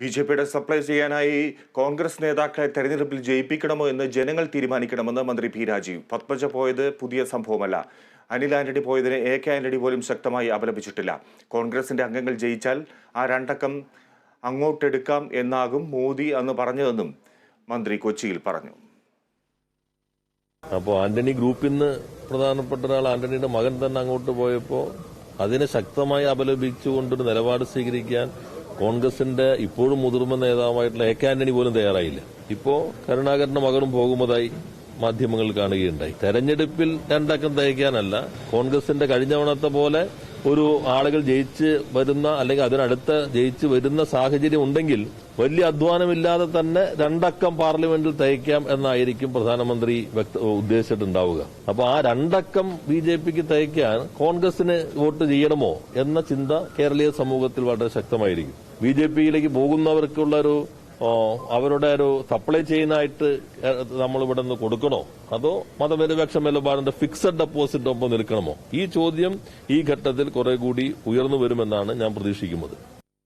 B J പിയുടെ supply ചെയ്യാനായി കോൺഗ്രസ് നേതാക്കളെ തെരഞ്ഞെടുപ്പിൽ ജയിപ്പിക്കണമോ എന്ന് ജനങ്ങൾ തീരുമാനിക്കണമെന്ന് മന്ത്രി പി രാജീവ്. പത്മജ പോയത് പുതിയ സംഭവമല്ല. അനിൽ ആന്റണി പോയതിന് എ കെ ആന്റണി പോലും ശക്തമായി അപലപിച്ചിട്ടില്ല. കോൺഗ്രസിന്റെ അംഗങ്ങൾ ജയിച്ചാൽ ആ രണ്ടക്കം അങ്ങോട്ടെടുക്കാം എന്നാകും മോദി അന്ന് പറഞ്ഞതെന്നും മന്ത്രി കൊച്ചിയിൽ പറഞ്ഞു. അപ്പോൾ ആന്റണി ഗ്രൂപ്പിൽ നിന്ന് പ്രധാനപ്പെട്ട ഒരാൾ ആന്റണിയുടെ മകൻ തന്നെ അങ്ങോട്ട് പോയപ്പോൾ അതിനെ ശക്തമായി അപലപിച്ചുകൊണ്ടൊരു നിലപാട് സ്വീകരിക്കാൻ കോൺഗ്രസിന്റെ ഇപ്പോഴും മുതിർന്ന നേതാവായിട്ടുള്ള എ കെ ആന്റണി പോലും തയ്യാറായില്ല. ഇപ്പോ കരുണാകരന്റെ മകളും പോകുന്നതായി മാധ്യമങ്ങൾ കാണുകയുണ്ടായി. തെരഞ്ഞെടുപ്പിൽ രണ്ടക്കം തയ്ക്കാനല്ല കോൺഗ്രസിന്റെ കഴിഞ്ഞ തവണത്തെ പോലെ ഒരു ആളുകൾ ജയിച്ച് വരുന്ന അല്ലെങ്കിൽ അതിനടുത്ത് ജയിച്ച് വരുന്ന സാഹചര്യം ഉണ്ടെങ്കിൽ വലിയ അധ്വാനമില്ലാതെ തന്നെ രണ്ടക്കം പാർലമെന്റിൽ തയ്ക്കാം എന്നായിരിക്കും പ്രധാനമന്ത്രി ഉദ്ദേശിച്ചിട്ടുണ്ടാവുക. അപ്പൊ ആ രണ്ടക്കം ബി ജെ പിക്ക് തയ്ക്കാൻ കോൺഗ്രസിന് വോട്ട് ചെയ്യണമോ എന്ന ചിന്ത കേരളീയ സമൂഹത്തിൽ വളരെ ശക്തമായിരിക്കും. ബി ജെ പിയിലേക്ക് പോകുന്നവർക്കുള്ള ഒരു അവരുടെ ഒരു സപ്ലൈ ചെയ്യുന്നതായിട്ട് നമ്മൾ ഇവിടെ നിന്ന് കൊടുക്കണോ? അതോ മതനിരപേക്ഷ നിലപാടിന്റെ ഫിക്സഡ് ഡെപ്പോസിറ്റ് ഒപ്പം നിൽക്കണമോ? ഈ ചോദ്യം ഈ ഘട്ടത്തിൽ കുറെ കൂടി ഉയർന്നു വരുമെന്നാണ് ഞാൻ പ്രതീക്ഷിക്കുന്നത്.